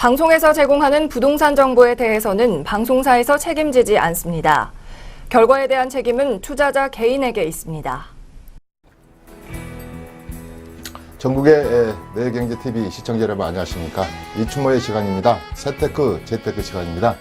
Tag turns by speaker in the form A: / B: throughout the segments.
A: 방송에서 제공하는 부동산 정보에 대해서는 방송사에서 책임지지 않습니다. 결과에 대한 책임은 투자자 개인에게 있습니다.
B: 전국의 내경제TV 시청자 여러분 안녕하십니까 이춘모의 시간입니다 세테크 재테크 시간입니다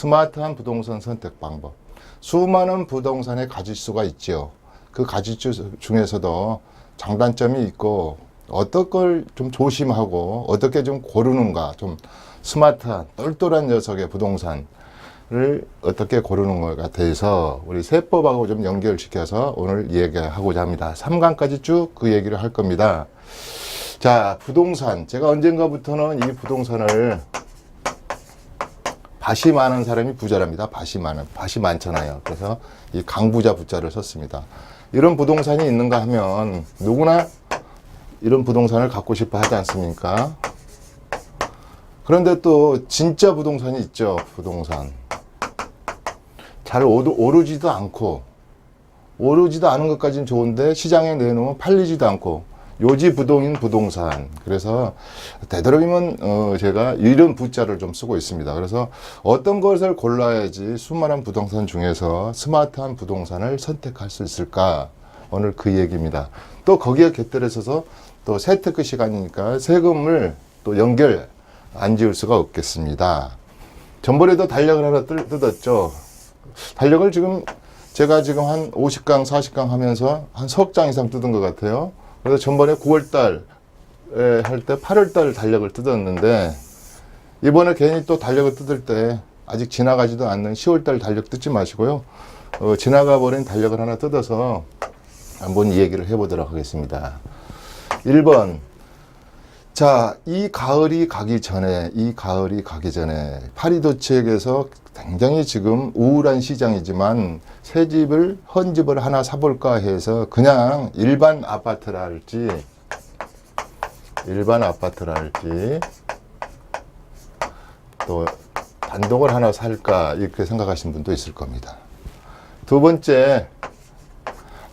B: 스마트한 부동산 선택 방법 수많은 부동산의 가짓수가 있지요 그 가짓수 중에서도 장단점이 있고 어떤 걸 좀 조심하고 어떻게 좀 고르는가 좀 스마트한 똘똘한 녀석의 부동산을 어떻게 고르는 것에 대해서 우리 세법하고 좀 연결시켜서 오늘 얘기하고자 합니다. 3강까지 쭉 그 얘기를 할 겁니다. 자, 부동산. 제가 언젠가부터는 이 부동산을 밭이 많은 사람이 부자랍니다. 밭이 많은, 밭이 많잖아요. 그래서 이 강부자 부자를 썼습니다. 이런 부동산이 있는가 하면 누구나 이런 부동산을 갖고 싶어 하지 않습니까? 그런데 또 진짜 부동산이 있죠. 부동산. 잘 오르, 오르지도 않고 오르지도 않은 것까지는 좋은데 시장에 내놓으면 팔리지도 않고 요지 부동인 부동산. 그래서 되도록이면 어 제가 이런 부자를 좀 쓰고 있습니다. 그래서 어떤 것을 골라야지 수많은 부동산 중에서 스마트한 부동산을 선택할 수 있을까? 오늘 그 얘기입니다. 또 거기에 곁들여서서 또 세테크 시간이니까 세금을 또 연결 안 지을 수가 없겠습니다. 전번에도 달력을 하나 뜯- 뜯었죠. 달력을 지금 제가 지금 한 50강, 40강 하면서 한 석 장 이상 뜯은 것 같아요. 그래서 전번에 9월달 할 때 8월달 달력을 뜯었는데 이번에 괜히 또 달력을 뜯을 때 아직 지나가지도 않는 10월달 달력 뜯지 마시고요. 어, 지나가 버린 달력을 하나 뜯어서 한번 이 얘기를 해보도록 하겠습니다. 1번. 자, 이 가을이 가기 전에, 이 가을이 가기 전에, 파리도치에게서 굉장히 지금 우울한 시장이지만 새 집을, 헌 집을 하나 사볼까 해서 그냥 일반 아파트랄지, 일반 아파트랄지, 또 단독을 하나 살까, 이렇게 생각하시는 분도 있을 겁니다. 두 번째,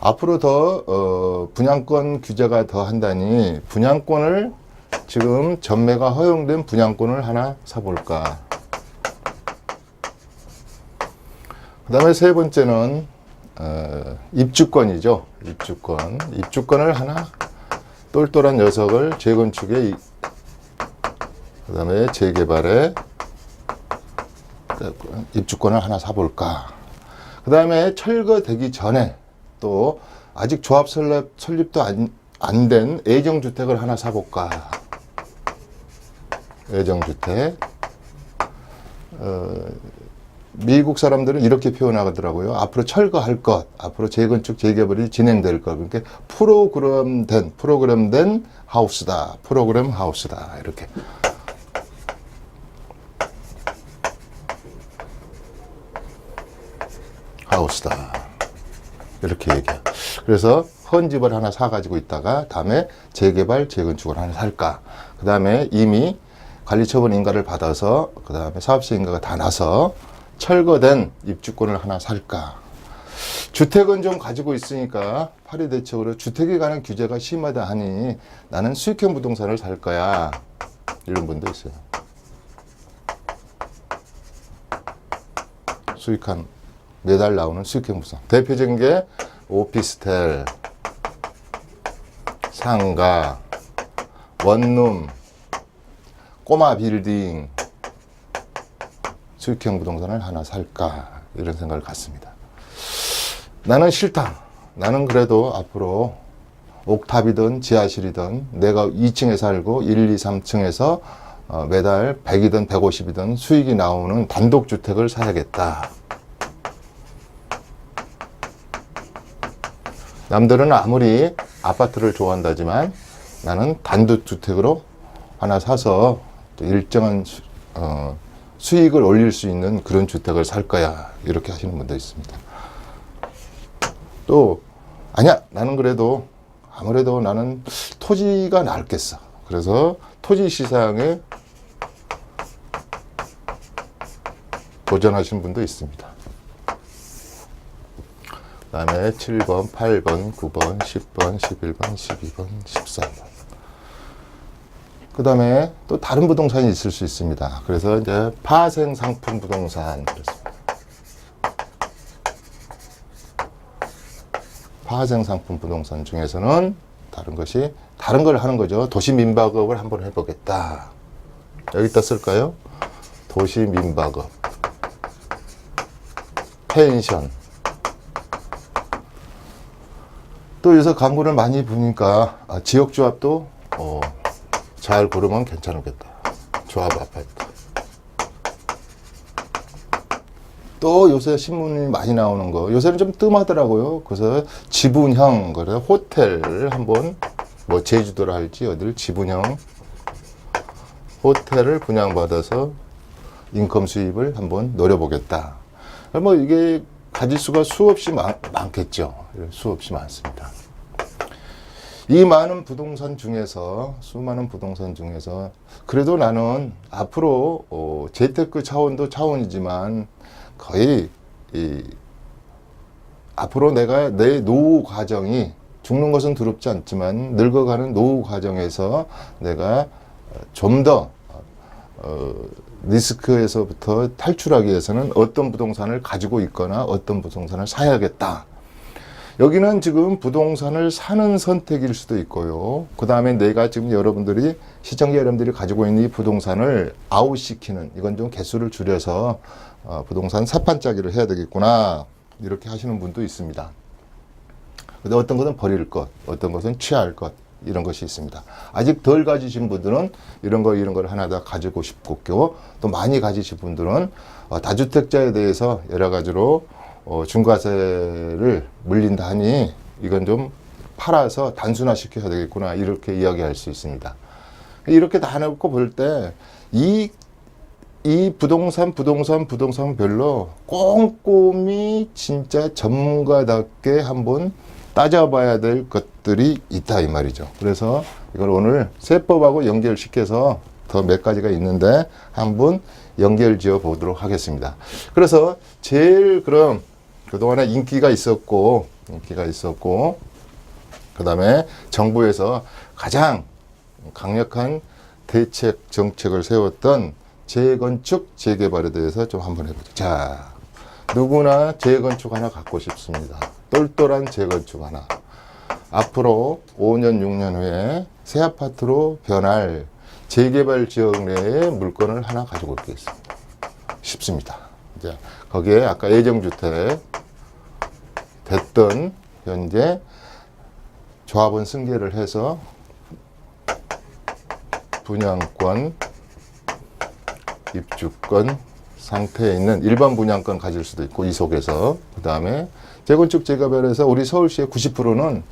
B: 앞으로 더 어, 분양권 규제가 더 한다니 분양권을 지금 전매가 허용된 분양권을 하나 사볼까. 그 다음에 세 번째는 어, 입주권이죠. 입주권. 입주권을 하나 똘똘한 녀석을 재건축에 그 다음에 재개발에 입주권을 하나 사볼까. 그 다음에 철거되기 전에 또 아직 조합 설립, 설립도 안된 애정주택을 하나 사볼까. 애정주택. 어, 미국 사람들은 이렇게 표현하더라고요. 앞으로 철거할 것, 앞으로 재건축, 재개발이 진행될 것. 그러니까 프로그램된, 프로그램된 하우스다. 프로그램 하우스다. 이렇게. 하우스다. 이렇게 얘기해요. 그래서 헌 집을 하나 사가지고 있다가 다음에 재개발, 재건축을 하나 살까. 그 다음에 이미 관리처분 인가를 받아서 그 다음에 사업시 인가가 다 나서 철거된 입주권을 하나 살까. 주택은 좀 가지고 있으니까 파리 대책으로 주택에 관한 규제가 심하다 하니 나는 수익형 부동산을 살 거야. 이런 분도 있어요. 수익한 매달 나오는 수익형 부산. 대표적인 게 오피스텔, 상가, 원룸, 꼬마 빌딩, 수익형 부동산을 하나 살까 이런 생각을 갖습니다. 나는 싫다. 나는 그래도 앞으로 옥탑이든 지하실이든 내가 2층에 살고 1, 2, 3층에서 어, 매달 100이든 150이든 수익이 나오는 단독주택을 사야겠다. 남들은 아무리 아파트를 좋아한다지만 나는 단독주택으로 하나 사서 또 일정한 수, 어, 수익을 올릴 수 있는 그런 주택을 살 거야. 이렇게 하시는 분도 있습니다. 또, 아니야, 나는 그래도 아무래도 나는 토지가 낫겠어. 그래서 토지 시장에 도전하시는 분도 있습니다. 그 다음에 7번, 8번, 9번, 10번, 11번, 12번, 13번. 그 다음에 또 다른 부동산이 있을 수 있습니다. 그래서 이제 파생 상품 부동산. 그렇습니다. 파생 상품 부동산 중에서는 다른 것이 다른 걸 하는 거죠. 도시 민박업을 한번 해보겠다. 여기다 쓸까요? 도시 민박업, 펜션. 또 요새 광고를 많이 보니까 아, 지역 조합도 어, 잘 고르면 괜찮겠다. 조합 아파트. 또 요새 신문이 많이 나오는 거 요새는 좀 뜸하더라고요. 그래서 지분형 그래 호텔 한번 뭐 제주도라 할지 어딜 지분형 호텔을 분양받아서 인컴 수입을 한번 노려보겠다. 뭐 이게 가질 수가 수없이 많, 많겠죠. 수없이 많습니다. 이 많은 부동산 중에서 수많은 부동산 중에서 그래도 나는 앞으로 어, 재테크 차원도 차원이지만 거의 이 앞으로 내가 내 노후 과정이 죽는 것은 두렵지 않지만 늙어가는 노후 과정에서 내가 좀더 어, 리스크에서부터 탈출하기 위해서는 어떤 부동산을 가지고 있거나 어떤 부동산을 사야겠다. 여기는 지금 부동산을 사는 선택일 수도 있고요. 그 다음에 내가 지금 여러분들이 시청자 여러분들이 가지고 있는 이 부동산을 아웃시키는 이건 좀 개수를 줄여서 어, 부동산 사판짜기를 해야 되겠구나 이렇게 하시는 분도 있습니다. 근데 어떤 것은 버릴 것, 어떤 것은 취할 것 이런 것이 있습니다. 아직 덜 가지신 분들은 이런 거 이런 걸 하나 다 가지고 싶고 또 많이 가지신 분들은 어, 다주택자에 대해서 여러 가지로 어, 중과세를 물린다 하니 이건 좀 팔아서 단순화 시켜야 되겠구나 이렇게 이야기할 수 있습니다. 이렇게 다 놓고 볼 때 이 이 부동산, 부동산, 부동산별로 꼼꼼히 진짜 전문가답게 한번 따져봐야 될 것들이 있다 이 말이죠. 그래서 이걸 오늘 세법하고 연결시켜서 더 몇 가지가 있는데 한번 연결 지어 보도록 하겠습니다. 그래서 제일 그럼 그동안에 인기가 있었고 인기가 있었고 그 다음에 정부에서 가장 강력한 대책 정책을 세웠던 재건축 재개발에 대해서 좀 한번 해보죠. 자, 누구나 재건축 하나 갖고 싶습니다. 똘똘한 재건축 하나. 앞으로 5년, 6년 후에 새 아파트로 변할 재개발 지역 내에 물건을 하나 가지고 있겠습니다. 쉽습니다. 이제 거기에 아까 애정주택 됐던 현재 조합원 승계를 해서 분양권, 입주권 상태에 있는 일반 분양권 가질 수도 있고 이 속에서 그 다음에 재건축 재개발에서 우리 서울시의 90%는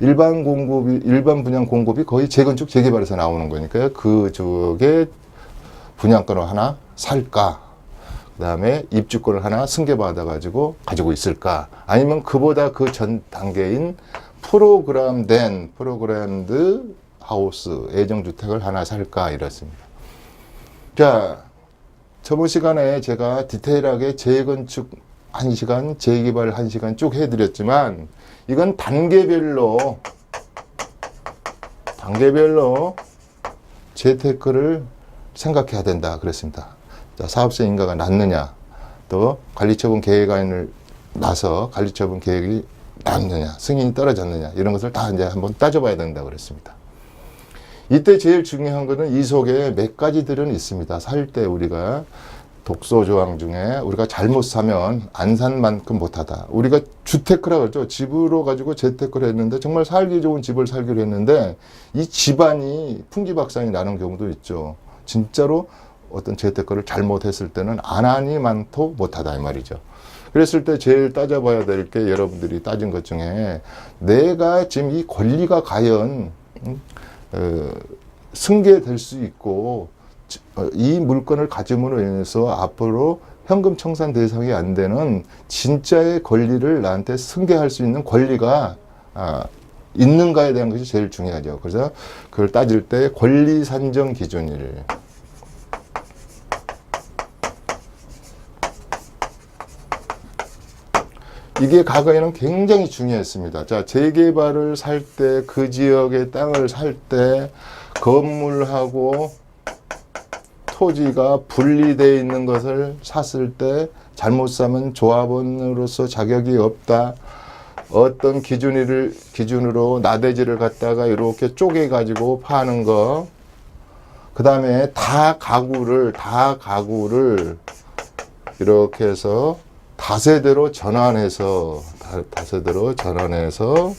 B: 일반 공급이 일반 분양 공급이 거의 재건축 재개발에서 나오는 거니까요. 그 쪽에 분양권을 하나 살까? 그다음에 입주권을 하나 승계받아 가지고 가지고 있을까? 아니면 그보다 그 전 단계인 프로그램된 프로그램드 하우스 애정 주택을 하나 살까 이렇습니다. 자, 저번 시간에 제가 디테일하게 재건축 한 시간, 재개발 한 시간 쭉 해드렸지만 이건 단계별로 단계별로 재테크를 생각해야 된다 그랬습니다. 자, 사업세 인가가 낮느냐, 또 관리처분 계획안을 나서 관리처분 계획이 낮느냐, 승인이 떨어졌느냐 이런 것을 다 이제 한번 따져봐야 된다 그랬습니다. 이때 제일 중요한 거는 이 속에 몇 가지들은 있습니다. 살 때 우리가 독소 조항 중에 우리가 잘못 사면 안 산 만큼 못하다. 우리가 주테크라 그러죠. 집으로 가지고 재테크를 했는데 정말 살기 좋은 집을 살기로 했는데 이 집안이 풍기박산이 나는 경우도 있죠. 진짜로 어떤 재테크를 잘못했을 때는 안 하니 많도 못하다 이 말이죠. 그랬을 때 제일 따져봐야 될 게 여러분들이 따진 것 중에 내가 지금 이 권리가 과연 음, 어, 승계될 수 있고 지- 어, 이 물건을 가짐으로 인해서 앞으로 현금 청산 대상이 안 되는 진짜의 권리를 나한테 승계할 수 있는 권리가 아, 있는가에 대한 것이 제일 중요하죠. 그래서 그걸 따질 때 권리 산정 기준일 이게 과거에는 굉장히 중요했습니다. 자, 재개발을 살 때, 그 지역의 땅을 살 때, 건물하고 토지가 분리되어 있는 것을 샀을 때, 잘못 사면 조합원으로서 자격이 없다. 어떤 기준을, 기준으로 나대지를 갖다가 이렇게 쪼개가지고 파는 거. 그 다음에 다 가구를, 다 가구를 이렇게 해서 다세대로 전환해서 다- 다세대로 전환해서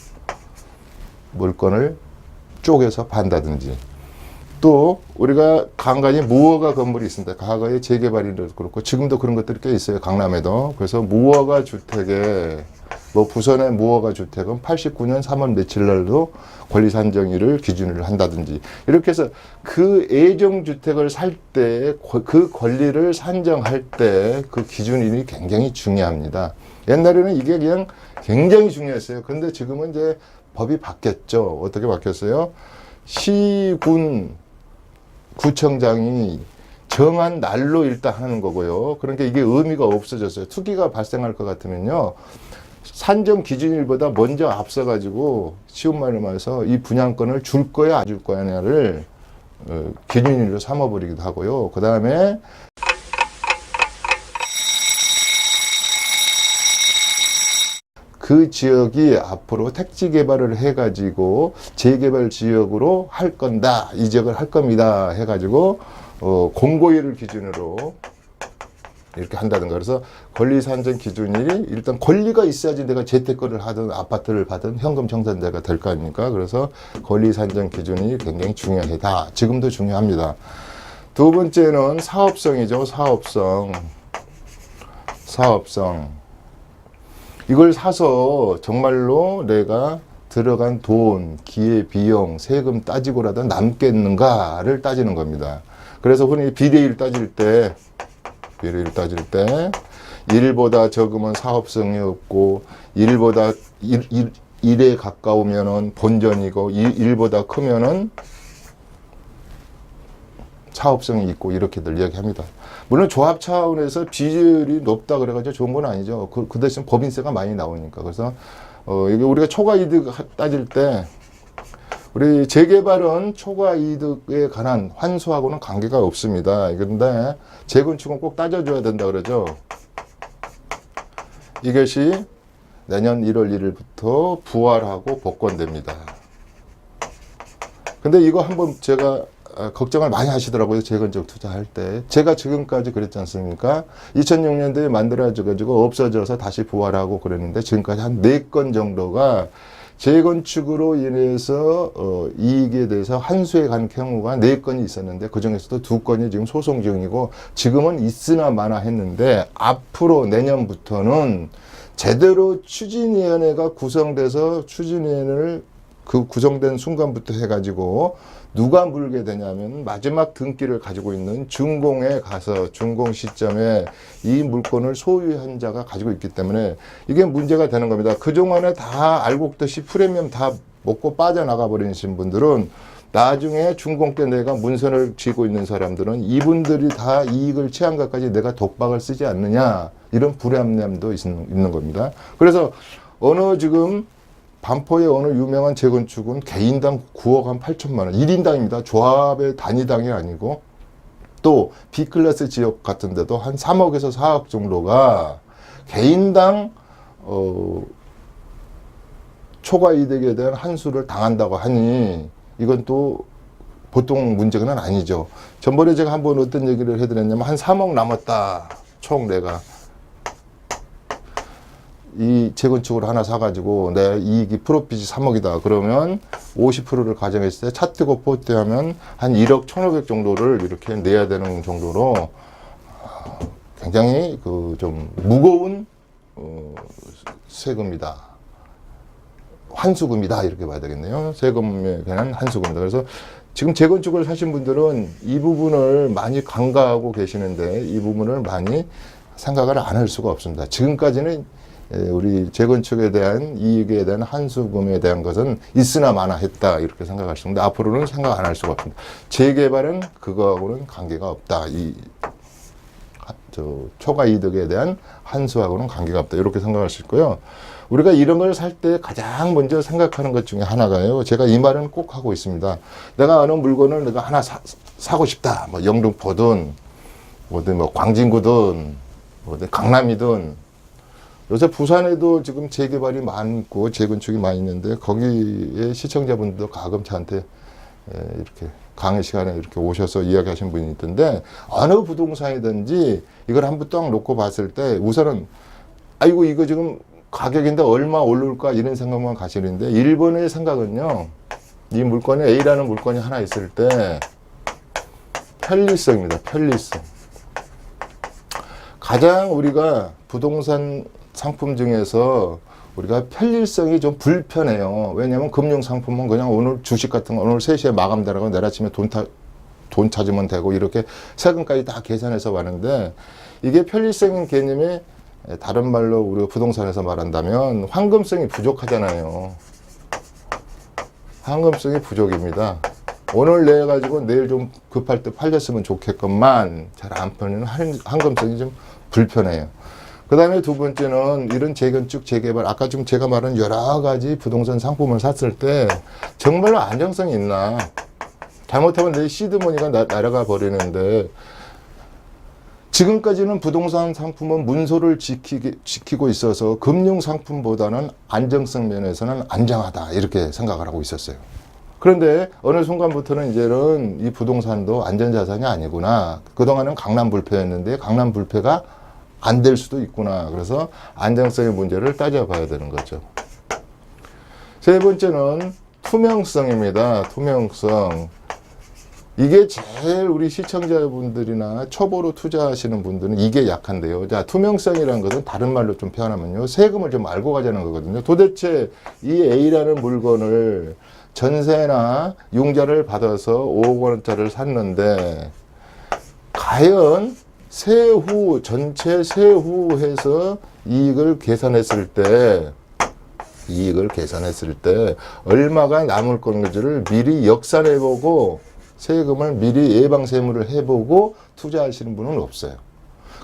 B: 물건을 쪼개서 판다든지 또 우리가 간간히 무허가 건물이 있습니다. 과거에 재개발이도 그렇고 지금도 그런 것들이 꽤 있어요. 강남에도. 그래서 무허가 주택에 뭐 부산의 무허가 주택은 89년 3월 며칠 날도 권리 산정일을 기준으로 한다든지 이렇게 해서 그 애정 주택을 살 때 그 권리를 산정할 때 그 기준일이 굉장히 중요합니다. 옛날에는 이게 그냥 굉장히 중요했어요. 근데 지금은 이제 법이 바뀌었죠. 어떻게 바뀌었어요? 시군 구청장이 정한 날로 일단 하는 거고요. 그러니까 이게 의미가 없어졌어요. 투기가 발생할 것 같으면요. 산정 기준일보다 먼저 앞서가지고 쉬운 말로 말해서 이 분양권을 줄 거야 안 줄 거야냐를 어, 기준일로 삼아버리기도 하고요. 그 다음에 그 지역이 앞으로 택지 개발을 해가지고 재개발 지역으로 할 건다, 이 지역을 할 겁니다 해가지고 어, 공고일을 기준으로 이렇게 한다든가 그래서 권리 산정 기준이 일단 권리가 있어야지 내가 재테크를 하든 아파트를 받든 현금 청산자가 될 거 아닙니까? 그래서 권리 산정 기준이 굉장히 중요하다. 지금도 중요합니다. 두 번째는 사업성이죠. 사업성. 사업성. 이걸 사서 정말로 내가 들어간 돈, 기회, 비용, 세금 따지고라도 남겠는가를 따지는 겁니다. 그래서 흔히 비례율 따질 때, 비례율 따질 때, 1보다 적으면 사업성이 없고, 1보다 1, 1, 1에 가까우면은 본전이고, 1, 보다 크면은 사업성이 있고 이렇게들 이야기합니다. 물론 조합 차원에서 비율이 높다 그래가지고 좋은 건 아니죠. 그, 그 대신 법인세가 많이 나오니까. 그래서 어, 이게 우리가 초과 이득 하- 따질 때 우리 재개발은 초과 이득에 관한 환수하고는 관계가 없습니다. 그런데 재건축은 꼭 따져줘야 된다 그러죠. 이것이 내년 1월 1일부터 부활하고 복권됩니다. 근데 이거 한번 제가 아, 걱정을 많이 하시더라고요. 재건축 투자할 때. 제가 지금까지 그랬지 않습니까? 2006년도에 만들어져가지고 없어져서 다시 부활하고 그랬는데 지금까지 한 네 건 정도가 재건축으로 인해서 어, 이익에 대해서 환수해 간 경우가 네 건이 있었는데 그 중에서도 두 건이 지금 소송 중이고 지금은 있으나 마나 했는데 앞으로 내년부터는 제대로 추진위원회가 구성돼서 추진위원회를 그 구성된 순간부터 해가지고 누가 물게 되냐면 마지막 등기를 가지고 있는 준공에 가서 준공 시점에 이 물건을 소유한 자가 가지고 있기 때문에 이게 문제가 되는 겁니다. 그동안에 다 알고 있듯이 프리미엄 다 먹고 빠져나가 버리신 분들은 나중에 준공 때 내가 문선을 쥐고 있는 사람들은 이분들이 다 이익을 취한 것까지 내가 독박을 쓰지 않느냐 이런 불합리함도 있는, 있는 겁니다. 그래서 어느 지금 반포의 어느 유명한 재건축은 개인당 9억 한 8천만 원, 1인당입니다. 조합의 단위당이 아니고 또 B클래스 지역 같은 데도 한 3억에서 4억 정도가 개인당 어 초과 이득에 대한 한수를 당한다고 하니 이건 또 보통 문제는 아니죠. 전번에 제가 한번 어떤 얘기를 해드렸냐면 한 3억 남았다. 총 내가 이 재건축을 하나 사가지고 내 이익이 프로핏이 3억이다. 그러면 50%를 가정했을 때 차트고 포트하면 한 1억 1,500 정도를 이렇게 내야 되는 정도로 아, 굉장히 그 좀 무거운 어, 세금이다. 환수금이다 이렇게 봐야 되겠네요. 세금에 관한 환수금이다. 그래서 지금 재건축을 사신 분들은 이 부분을 많이 간과하고 계시는데 이 부분을 많이 생각을 안 할 수가 없습니다. 지금까지는 에, 우리 재건축에 대한 이익에 대한 한수금에 대한 것은 있으나 마나 했다 이렇게 생각하시는데 앞으로는 생각 안 할 수가 없습니다. 재개발은 그거하고는 관계가 없다. 이 초과 이득에 대한 한수하고는 관계가 없다 이렇게 생각할 수 있고요. 우리가 이런 걸 살 때 가장 먼저 생각하는 것 중에 하나가요. 제가 이 말은 꼭 하고 있습니다. 내가 어느 물건을 내가 하나 사, 사고 싶다. 뭐 영등포든 뭐든 뭐 광진구든 뭐든 강남이든 요새 부산에도 지금 재개발이 많고 재건축이 많이 있는데 거기에 시청자분들도 가끔 저한테 에, 이렇게 강의 시간에 이렇게 오셔서 이야기하신 분이 있던데 어느 부동산이든지 이걸 한번 딱 놓고 봤을 때 우선은 아이고 이거 지금 가격인데 얼마 오를까 이런 생각만 가시는데 일본의 생각은요 이 물건에 A라는 물건이 하나 있을 때 편리성입니다. 편리성. 가장 우리가 부동산 상품 중에서 우리가 편리성이 좀 불편해요. 왜냐하면 금융 상품은 그냥 오늘 주식 같은 거 오늘 3시에 마감되라고 내일 아침에 돈, 타, 돈 찾으면 되고 이렇게 세금까지 다 계산해서 가는데 이게 편리성인 개념이 다른 말로 우리가 부동산에서 말한다면 황금성이 부족하잖아요. 황금성이 부족입니다. 오늘 내 가지고 내일 좀 급할 때 팔렸으면 좋겠건만 잘 안 팔리는 한- 황금성이 좀 불편해요. 그 다음에 두 번째는 이런 재건축, 재개발, 아까 지금 제가 말한 여러 가지 부동산 상품을 샀을 때 정말로 안정성이 있나. 잘못하면 내 시드머니가 나- 날아가 버리는데 지금까지는 부동산 상품은 문서를 지키기, 지키고 있어서 금융 상품보다는 안정성 면에서는 안정하다 이렇게 생각을 하고 있었어요. 그런데 어느 순간부터는 이제는 이 부동산도 안전자산이 아니구나. 그동안은 강남 불패였는데 강남 불패가 안 될 수도 있구나. 그래서 안정성의 문제를 따져봐야 되는 거죠. 세 번째는 투명성입니다. 투명성. 이게 제일 우리 시청자분들이나 초보로 투자하시는 분들은 이게 약한데요. 자, 투명성이라는 것은 다른 말로 좀 표현하면요. 세금을 좀 알고 가자는 거거든요. 도대체 이 A라는 물건을 전세나 융자를 받아서 5억 원짜리를 샀는데 과연 세후 전체 세후해서 이익을 계산했을 때 이익을 계산했을 때 얼마가 남을 건지를 미리 역산해 보고 세금을 미리 예방 세무를 해보고 투자하시는 분은 없어요.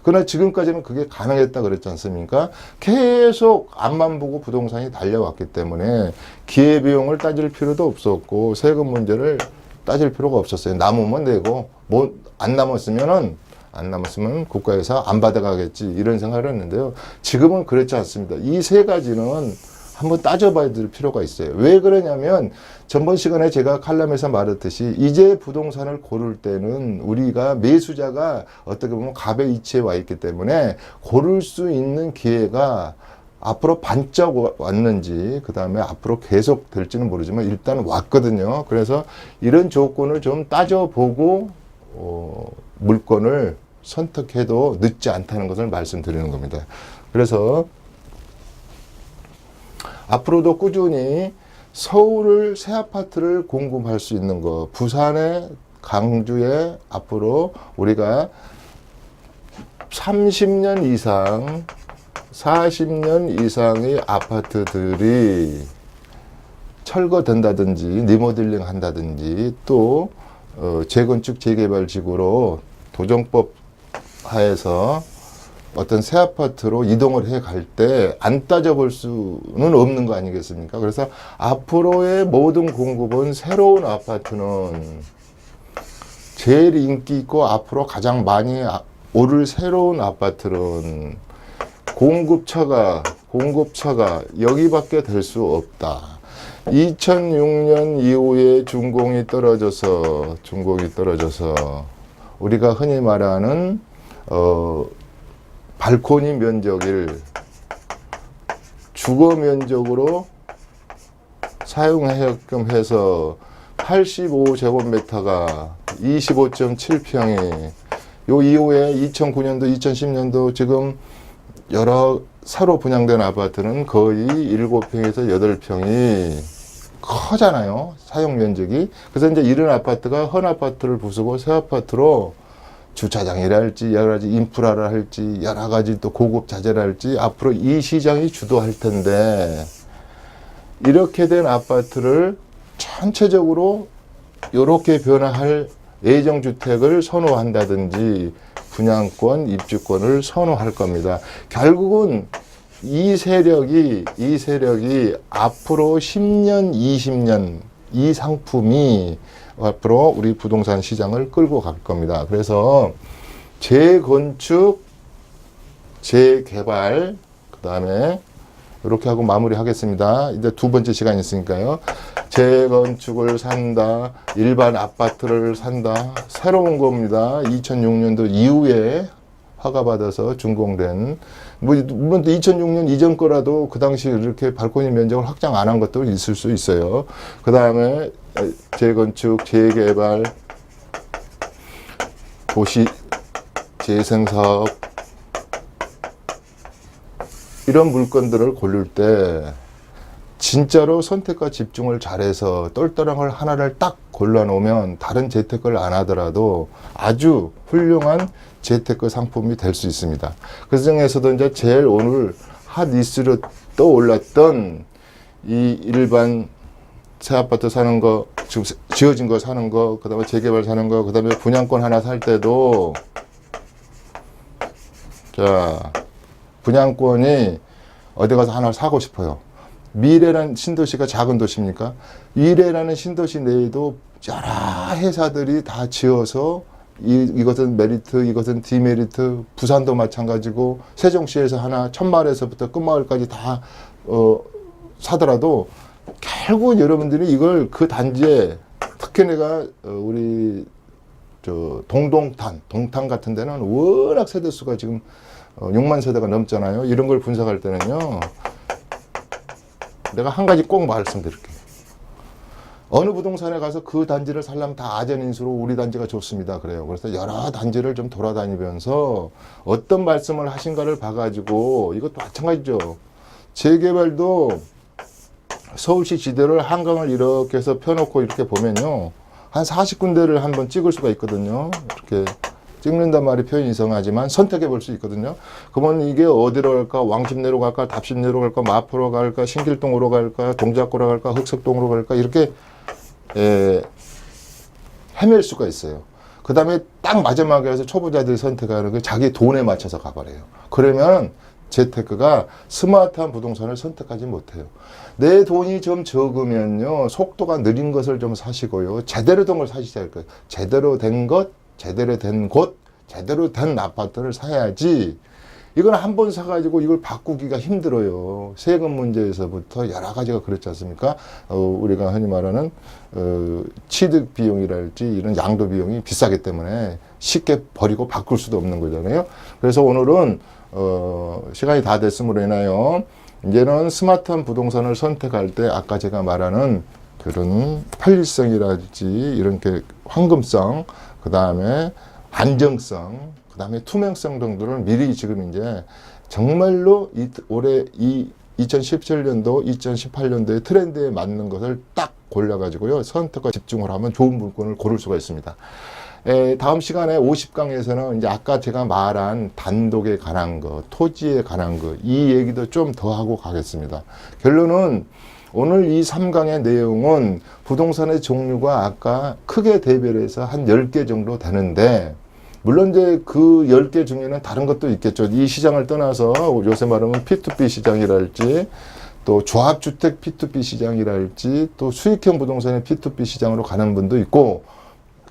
B: 그러나 지금까지는 그게 가능했다 그랬지 않습니까? 계속 앞만 보고 부동산이 달려왔기 때문에 기회비용을 따질 필요도 없었고 세금 문제를 따질 필요가 없었어요. 남으면 내고 뭐 안 남았으면은 안 남았으면 국가에서 안 받아가겠지 이런 생각을 했는데요. 지금은 그렇지 않습니다. 이 세 가지는 한번 따져봐야 될 필요가 있어요. 왜 그러냐면 전번 시간에 제가 칼럼에서 말했듯이 이제 부동산을 고를 때는 우리가 매수자가 어떻게 보면 갑의 위치에 와 있기 때문에 고를 수 있는 기회가 앞으로 반짝 와- 왔는지 그 다음에 앞으로 계속 될지는 모르지만 일단 왔거든요. 그래서 이런 조건을 좀 따져보고 어, 물건을 선택해도 늦지 않다는 것을 말씀드리는 겁니다. 그래서 앞으로도 꾸준히 서울을 새 아파트를 공급할 수 있는 거, 부산에 강주에 앞으로 우리가 30년 이상, 40년 이상의 아파트들이 철거된다든지 리모델링 한다든지 또 어, 재건축 재개발 지구로 도정법 하에서 어떤 새 아파트로 이동을 해 갈 때 안 따져볼 수는 없는 거 아니겠습니까? 그래서 앞으로의 모든 공급은 새로운 아파트는 제일 인기 있고 앞으로 가장 많이 아- 오를 새로운 아파트는 공급처가 공급처가 여기밖에 될 수 없다. 2006년 이후에 준공이 떨어져서 준공이 떨어져서 우리가 흔히 말하는 어 발코니 면적을 주거 면적으로 사용하게끔 해서 85제곱미터가 25.7평이 요 이후에 2009년도, 2010년도 지금 여러 새로 분양된 아파트는 거의 7평에서 8평이 커잖아요. 사용 면적이. 그래서 이제 이런 아파트가 헌 아파트를 부수고 새 아파트로 주차장이라 할지 여러 가지 인프라를 할지 여러 가지 또 고급 자재를 할지 앞으로 이 시장이 주도할 텐데 이렇게 된 아파트를 전체적으로 이렇게 변화할 예정 주택을 선호한다든지 분양권, 입주권을 선호할 겁니다. 결국은 이 세력이 이 세력이 앞으로 10년, 20년 이 상품이 앞으로 우리 부동산 시장을 끌고 갈 겁니다. 그래서 재건축, 재개발, 그 다음에 이렇게 하고 마무리하겠습니다. 이제 두 번째 시간이 있으니까요. 재건축을 산다, 일반 아파트를 산다, 새로운 겁니다. 2006년도 이후에 허가받아서 준공된, 뭐, 물론 또 2006년 이전 거라도 그 당시 이렇게 발코니 면적을 확장 안 한 것도 있을 수 있어요. 그 다음에 재건축, 재개발, 도시 재생 사업, 이런 물건들을 고를 때 진짜로 선택과 집중을 잘해서 똘똘한 걸 하나를 딱 골라놓으면 다른 재테크를 안 하더라도 아주 훌륭한 재테크 상품이 될 수 있습니다. 그 중에서도 이제 제일 오늘 핫 이슈로 떠올랐던 이 일반 새 아파트 사는 거, 지금 지어진 거 사는 거, 그 다음에 재개발 사는 거, 그 다음에 분양권 하나 살 때도 자, 분양권이 어디 가서 하나 사고 싶어요. 미래라는 신도시가 작은 도시입니까? 미래라는 신도시 내에도 여러 회사들이 다 지어서 이, 이것은 메리트, 이것은 디메리트, 부산도 마찬가지고 세종시에서 하나 천마을에서부터 끝마을까지 다 어, 사더라도 결국 여러분들이 이걸 그 단지에 특히 내가 어, 우리 저 동동탄, 동탄 같은 데는 워낙 세대 수가 지금 어, 6만 세대가 넘잖아요. 이런 걸 분석할 때는요. 내가 한 가지 꼭 말씀드릴게요. 어느 부동산에 가서 그 단지를 살려면 다 아전인수로 우리 단지가 좋습니다. 그래요. 그래서 여러 단지를 좀 돌아다니면서 어떤 말씀을 하신가를 봐가지고 이것도 마찬가지죠. 재개발도 서울시 지대를 한강을 이렇게 해서 펴놓고 이렇게 보면요. 한 40군데를 한번 찍을 수가 있거든요. 이렇게 찍는단 말이 표현이 이상하지만 선택해 볼 수 있거든요. 그러면 이게 어디로 갈까? 왕십내로 갈까? 답십내로 갈까? 마포로 갈까? 신길동으로 갈까? 동작구로 갈까? 흑석동으로 갈까? 이렇게 에, 헤맬 수가 있어요. 그 다음에 딱 마지막에 해서 초보자들이 선택하는 게 자기 돈에 맞춰서 가버려요. 그러면 재테크가 스마트한 부동산을 선택하지 못해요. 내 돈이 좀 적으면요, 속도가 느린 것을 좀 사시고요, 제대로 된걸 거예요. 제대로 된 것, 제대로 된 곳, 제대로 된 아파트를 사야지. 이건 한 번 사가지고 이걸 바꾸기가 힘들어요. 세금 문제에서부터 여러 가지가 그렇지 않습니까? 어, 우리가 흔히 말하는 어, 취득 비용이랄지 이런 양도 비용이 비싸기 때문에 쉽게 버리고 바꿀 수도 없는 거잖아요. 그래서 오늘은 어, 시간이 다 됐음으로 인하여 이제는 스마트한 부동산을 선택할 때 아까 제가 말하는 그런 편리성이랄지 이런 게 황금성, 그 다음에 안정성, 그 다음에 투명성 정도를 미리 지금 이제 정말로 이, 올해 이 2017년도, 2018년도의 트렌드에 맞는 것을 딱 골라가지고요. 선택과 집중을 하면 좋은 물건을 고를 수가 있습니다. 에, 다음 시간에 50강에서는 이제 아까 제가 말한 단독에 관한 거, 토지에 관한 거, 이 얘기도 좀 더 하고 가겠습니다. 결론은 오늘 이 3강의 내용은 부동산의 종류가 아까 크게 대별해서 한 10개 정도 되는데, 물론 이제 그 10개 중에는 다른 것도 있겠죠. 이 시장을 떠나서 요새 말하면 P2P 시장이랄지, 또 조합주택 P2P 시장이랄지, 또 수익형 부동산의 P2P 시장으로 가는 분도 있고,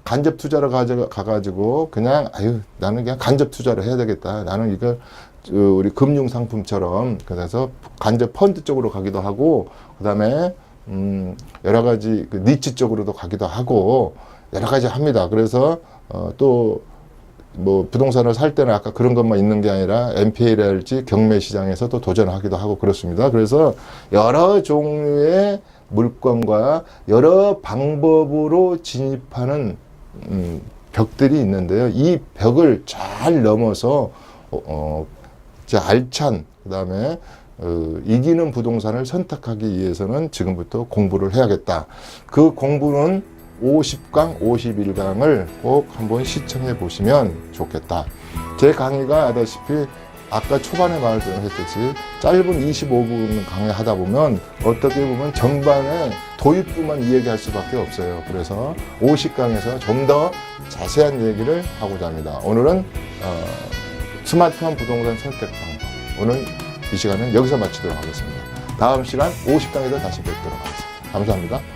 B: 간접 투자를 가가지고 그냥 아유 나는 그냥 간접 투자를 해야 되겠다. 나는 이걸 저, 우리 금융 상품처럼 그래서 간접 펀드 쪽으로 가기도 하고 그다음에 음 여러 가지 그 니치 쪽으로도 가기도 하고 여러 가지 합니다. 그래서 어, 또 뭐 부동산을 살 때는 아까 그런 것만 있는 게 아니라 MPL랄지 경매 시장에서 또 도전하기도 하고 그렇습니다. 그래서 여러 종류의 물건과 여러 방법으로 진입하는 음, 벽들이 있는데요. 이 벽을 잘 넘어서 어, 어, 알찬 그다음에 어, 이기는 부동산을 선택하기 위해서는 지금부터 공부를 해야겠다. 그 공부는 50강, 51강을 꼭 한번 시청해 보시면 좋겠다. 제 강의가 아다시피 아까 초반에 말씀했듯이 짧은 25분 강의 하다 보면 어떻게 보면 전반에 도입부만 이야기할 수밖에 없어요. 그래서 50강에서 좀 더 자세한 얘기를 하고자 합니다. 오늘은 어, 스마트한 부동산 선택 방법. 오늘 이 시간은 여기서 마치도록 하겠습니다. 다음 시간 50강에서 다시 뵙도록 하겠습니다. 감사합니다.